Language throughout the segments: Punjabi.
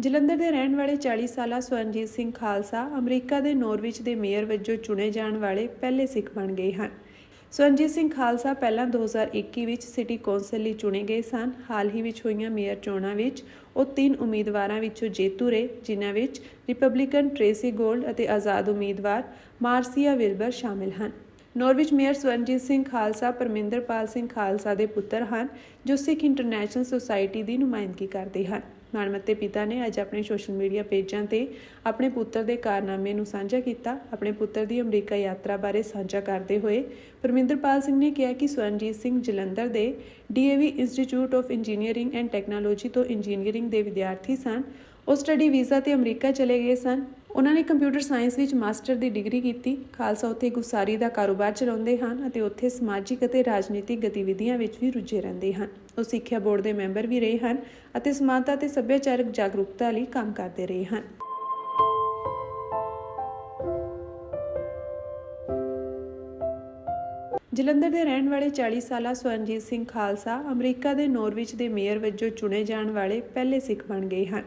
ਜਲੰਧਰ ਦੇ ਰਹਿਣ ਵਾਲੇ 40 ਸਾਲਾ ਸਵਰਨਜੀਤ ਸਿੰਘ ਖਾਲਸਾ ਅਮਰੀਕਾ ਦੇ ਨੋਰਵਿਚ ਦੇ ਮੇਅਰ ਵਜੋਂ ਚੁਣੇ ਜਾਣ ਵਾਲੇ ਪਹਿਲੇ ਸਿੱਖ ਬਣ ਗਏ ਹਨ। ਸਵਰਨਜੀਤ ਸਿੰਘ ਖਾਲਸਾ ਪਹਿਲਾਂ 2021 ਵਿੱਚ ਸਿਟੀ ਕੌਂਸਲ ਲਈ ਚੁਣੇ ਗਏ ਸਨ। ਹਾਲ ਹੀ ਵਿੱਚ ਹੋਈਆਂ ਮੇਅਰ ਚੋਣਾਂ ਵਿੱਚ ਉਹ ਤਿੰਨ ਉਮੀਦਵਾਰਾਂ ਵਿੱਚੋਂ ਜੇਤੂ ਰਹੇ, ਜਿਨ੍ਹਾਂ ਵਿੱਚ ਰਿਪਬਲਿਕਨ ਟ੍ਰੇਸੀ ਗੋਲਡ ਅਤੇ ਆਜ਼ਾਦ ਉਮੀਦਵਾਰ ਮਾਰਸੀਆ ਵਿਲਬਰ ਸ਼ਾਮਿਲ ਹਨ। ਨੋਰਵਿਚ ਮੇਅਰ ਸਵਰਨਜੀਤ ਸਿੰਘ ਖਾਲਸਾ ਪਰਮਿੰਦਰਪਾਲ ਸਿੰਘ ਖਾਲਸਾ ਦੇ ਪੁੱਤਰ ਹਨ, ਜੋ ਸਿੱਖ ਇੰਟਰਨੈਸ਼ਨਲ ਸੁਸਾਇਟੀ ਦੀ ਨੁਮਾਇੰਦਗੀ ਕਰਦੇ ਹਨ। ਮਾਣਮੱਤੇ ਪਿਤਾ ਨੇ ਅੱਜ ਆਪਣੇ ਸੋਸ਼ਲ ਮੀਡੀਆ ਪੇਜਾਂ ਤੇ ਆਪਣੇ ਪੁੱਤਰ ਦੇ ਕਾਰਨਾਮੇ ਨੂੰ ਸਾਂਝਾ ਕੀਤਾ। ਆਪਣੇ ਪੁੱਤਰ ਦੀ ਅਮਰੀਕਾ ਯਾਤਰਾ ਬਾਰੇ ਸਾਂਝਾ ਕਰਦੇ ਹੋਏ ਪਰਮਿੰਦਰਪਾਲ ਸਿੰਘ ਨੇ ਕਿਹਾ ਕਿ ਸਵਰਨਜੀਤ ਸਿੰਘ ਜਲੰਧਰ ਦੇ DAV institute of engineering and technology ਤੋਂ ਇੰਜੀਨੀਅਰਿੰਗ ਦੇ ਵਿਦਿਆਰਥੀ ਸਨ। ਉਹ ਸਟੱਡੀ ਵੀਜ਼ਾ ਤੇ ਅਮਰੀਕਾ ਚਲੇ ਗਏ ਸਨ। ਉਹਨਾਂ ਨੇ ਕੰਪਿਊਟਰ ਸਾਇੰਸ ਵਿੱਚ ਮਾਸਟਰ ਦੀ ਡਿਗਰੀ ਕੀਤੀ। ਖਾਲਸਾ ਉੱਥੇ ਗੁਸਾਰੀ ਦਾ ਕਾਰੋਬਾਰ ਚਲਾਉਂਦੇ ਹਨ ਅਤੇ ਉੱਥੇ ਸਮਾਜਿਕ ਅਤੇ ਰਾਜਨੀਤਿਕ ਗਤੀਵਿਧੀਆਂ ਵਿੱਚ ਵੀ ਰੁੱਝੇ ਰਹਿੰਦੇ ਹਨ। ਉਹ ਸਿੱਖਿਆ ਬੋਰਡ ਦੇ ਮੈਂਬਰ ਵੀ ਰਹੇ ਹਨ ਅਤੇ ਸਮਾਨਤਾ ਤੇ ਸੱਭਿਆਚਾਰਕ ਜਾਗਰੂਕਤਾ ਲਈ ਕੰਮ ਕਰਦੇ ਰਹੇ ਹਨ। ਜਲੰਧਰ ਦੇ ਰਹਿਣ ਵਾਲੇ 40 ਸਾਲਾ ਸਵਰਨਜੀਤ ਸਿੰਘ ਖਾਲਸਾ ਅਮਰੀਕਾ ਦੇ ਨੋਰਵਿਚ ਦੇ ਮੇਅਰ ਵਜੋਂ ਚੁਣੇ ਜਾਣ ਵਾਲੇ ਪਹਿਲੇ ਸਿੱਖ ਬਣ ਗਏ ਹਨ।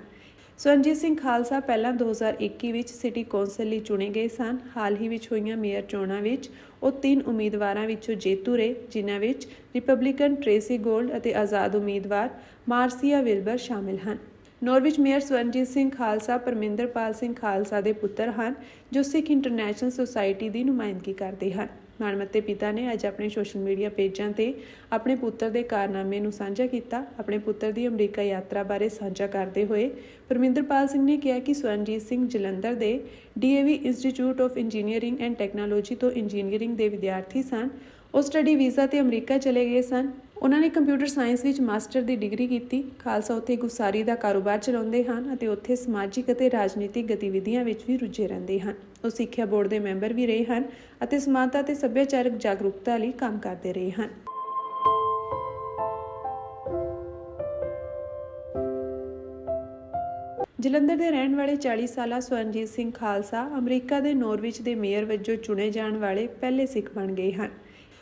ਸੁਰਜੀਤ ਸਿੰਘ ਖਾਲਸਾ ਪਹਿਲਾਂ 2021 ਵਿੱਚ ਸਿਟੀ ਕੌਂਸਲ ਲਈ ਚੁਣੇ ਗਏ ਸਨ। ਹਾਲ ਹੀ ਵਿੱਚ ਹੋਈਆਂ ਮੇਅਰ ਚੋਣਾਂ ਵਿੱਚ ਉਹ ਤਿੰਨ ਉਮੀਦਵਾਰਾਂ ਵਿੱਚੋਂ ਜੇਤੂ ਰਹੇ, ਜਿਨ੍ਹਾਂ ਵਿੱਚ ਰਿਪਬਲਿਕਨ ਟ੍ਰੇਸੀ ਗੋਲਡ ਅਤੇ ਆਜ਼ਾਦ ਉਮੀਦਵਾਰ ਮਾਰਸੀਆ ਵਿਲਬਰ ਸ਼ਾਮਿਲ ਹਨ। ਨੋਰਵਿਚ ਮੇਅਰ ਸਵਰਨਜੀਤ ਸਿੰਘ ਖਾਲਸਾ ਪਰਮਿੰਦਰਪਾਲ ਸਿੰਘ ਖਾਲਸਾ ਦੇ ਪੁੱਤਰ ਹਨ, ਜੋ ਸਿੱਖ ਇੰਟਰਨੈਸ਼ਨਲ ਸੁਸਾਇਟੀ ਦੀ ਨੁਮਾਇੰਦਗੀ ਕਰਦੇ ਹਨ। ਮਾਣਮੱਤੇ ਪਿਤਾ ਨੇ ਅੱਜ ਆਪਣੇ ਸੋਸ਼ਲ ਮੀਡੀਆ ਪੇਜਾਂ ਤੇ ਆਪਣੇ ਪੁੱਤਰ ਦੇ ਕਾਰਨਾਮੇ ਨੂੰ ਸਾਂਝਾ ਕੀਤਾ। ਆਪਣੇ ਪੁੱਤਰ ਦੀ ਅਮਰੀਕਾ ਯਾਤਰਾ ਬਾਰੇ ਸਾਂਝਾ ਕਰਦੇ ਹੋਏ ਪਰਮਿੰਦਰਪਾਲ ਸਿੰਘ ਨੇ ਕਿਹਾ ਕਿ ਸਵਰਨਜੀਤ ਸਿੰਘ ਜਲੰਧਰ ਦੇ DAV institute of engineering and technology ਤੋਂ ਇੰਜੀਨੀਅਰਿੰਗ ਦੇ ਵਿਦਿਆਰਥੀ ਸਨ। ਉਹ ਸਟੱਡੀ ਵੀਜ਼ਾ ਤੇ ਅਮਰੀਕਾ ਚਲੇ ਗਏ ਸਨ। ਉਹਨਾਂ ਨੇ ਕੰਪਿਊਟਰ ਸਾਇੰਸ ਵਿੱਚ ਮਾਸਟਰ ਦੀ ਡਿਗਰੀ ਕੀਤੀ। ਖਾਲਸਾ ਉੱਥੇ ਗੁਸਾਰੀ ਦਾ ਕਾਰੋਬਾਰ ਚਲਾਉਂਦੇ ਹਨ ਅਤੇ ਉੱਥੇ ਸਮਾਜਿਕ ਅਤੇ ਰਾਜਨੀਤਿਕ ਗਤੀਵਿਧੀਆਂ ਵਿੱਚ ਵੀ ਰੁੱਝੇ ਰਹਿੰਦੇ ਹਨ। ਉਹ ਸਿੱਖਿਆ ਬੋਰਡ ਦੇ ਮੈਂਬਰ ਵੀ ਰਹੇ ਹਨ ਅਤੇ ਸਮਾਨਤਾ ਤੇ ਸੱਭਿਆਚਾਰਕ ਜਾਗਰੂਕਤਾ ਲਈ ਕੰਮ ਕਰਦੇ ਰਹੇ ਹਨ। ਜਲੰਧਰ ਦੇ ਰਹਿਣ ਵਾਲੇ 40 ਸਾਲਾ ਸਵਰਨਜੀਤ ਸਿੰਘ ਖਾਲਸਾ ਅਮਰੀਕਾ ਦੇ ਨੋਰਵਿਚ ਦੇ ਮੇਅਰ ਵਜੋਂ ਚੁਣੇ ਜਾਣ ਵਾਲੇ ਪਹਿਲੇ ਸਿੱਖ ਬਣ ਗਏ ਹਨ।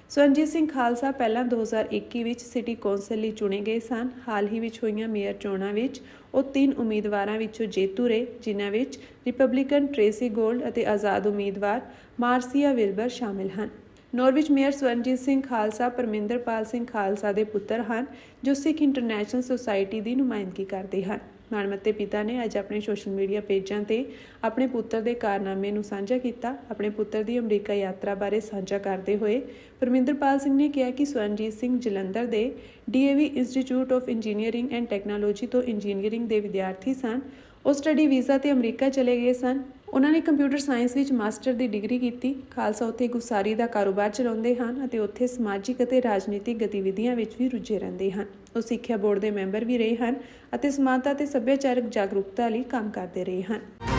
ਸਵਰਨਜੀਤ ਸਿੰਘ ਖਾਲਸਾ ਪਹਿਲਾਂ 2021 ਵਿੱਚ ਸਿਟੀ ਕੌਂਸਲ ਲਈ ਚੁਣੇ ਗਏ ਸਨ। ਹਾਲ ਹੀ ਵਿੱਚ ਹੋਈਆਂ ਮੇਅਰ ਚੋਣਾਂ ਵਿੱਚ ਉਹ ਤਿੰਨ ਉਮੀਦਵਾਰਾਂ ਵਿੱਚੋਂ ਜੇਤੂ ਰਹੇ, ਜਿਨ੍ਹਾਂ ਵਿੱਚ ਰਿਪਬਲਿਕਨ ਟ੍ਰੇਸੀ ਗੋਲਡ ਅਤੇ ਆਜ਼ਾਦ ਉਮੀਦਵਾਰ ਮਾਰਸੀਆ ਵਿਲਬਰ ਸ਼ਾਮਿਲ ਹਨ। ਨੋਰਵਿਚ ਮੇਅਰ ਸਵਰਨਜੀਤ ਸਿੰਘ ਖਾਲਸਾ, ਪਰਮਿੰਦਰਪਾਲ ਸਿੰਘ ਖਾਲਸਾ ਦੇ ਪੁੱਤਰ ਹਨ, ਜੋ ਸਿੱਖ ਇੰਟਰਨੈਸ਼ਨਲ ਸੁਸਾਇਟੀ ਦੀ ਨੁਮਾਇੰਦਗੀ ਕਰਦੇ ਹਨ। ਮਾਣਮੱਤੇ ਪਿਤਾ ਨੇ ਅੱਜ ਆਪਣੇ ਸੋਸ਼ਲ ਮੀਡੀਆ ਪੇਜਾਂ ਤੇ ਆਪਣੇ ਪੁੱਤਰ ਦੇ ਕਾਰਨਾਮੇ ਨੂੰ ਸਾਂਝਾ ਕੀਤਾ। ਆਪਣੇ ਪੁੱਤਰ ਦੀ ਅਮਰੀਕਾ ਯਾਤਰਾ ਬਾਰੇ ਸਾਂਝਾ ਕਰਦੇ ਹੋਏ ਪਰਮਿੰਦਰਪਾਲ ਸਿੰਘ ਨੇ ਕਿਹਾ ਕਿ ਸਵਰਨਜੀਤ ਸਿੰਘ ਜਲੰਧਰ ਦੇ DAV institute of engineering and technology ਤੋਂ ਇੰਜੀਨੀਅਰਿੰਗ ਦੇ ਵਿਦਿਆਰਥੀ ਸਨ। ਉਹ ਸਟੱਡੀ ਵੀਜ਼ਾ ਤੇ ਅਮਰੀਕਾ ਚਲੇ ਗਏ ਸਨ। ਉਹਨਾਂ ਨੇ ਕੰਪਿਊਟਰ ਸਾਇੰਸ ਵਿੱਚ ਮਾਸਟਰ ਦੀ ਡਿਗਰੀ ਕੀਤੀ। ਖਾਲਸਾ ਉੱਥੇ ਗੁਸਾਰੀ ਦਾ ਕਾਰੋਬਾਰ ਚਲਾਉਂਦੇ ਹਨ ਅਤੇ ਉੱਥੇ ਸਮਾਜਿਕ ਅਤੇ ਰਾਜਨੀਤਿਕ ਗਤੀਵਿਧੀਆਂ ਵਿੱਚ ਵੀ ਰੁੱਝੇ ਰਹਿੰਦੇ ਹਨ। ਉਹ ਸਿੱਖਿਆ ਬੋਰਡ ਦੇ ਮੈਂਬਰ ਵੀ ਰਹੇ ਹਨ ਅਤੇ ਸਮਾਨਤਾ ਤੇ ਸੱਭਿਆਚਾਰਕ ਜਾਗਰੂਕਤਾ ਲਈ ਕੰਮ ਕਰਦੇ ਰਹੇ ਹਨ।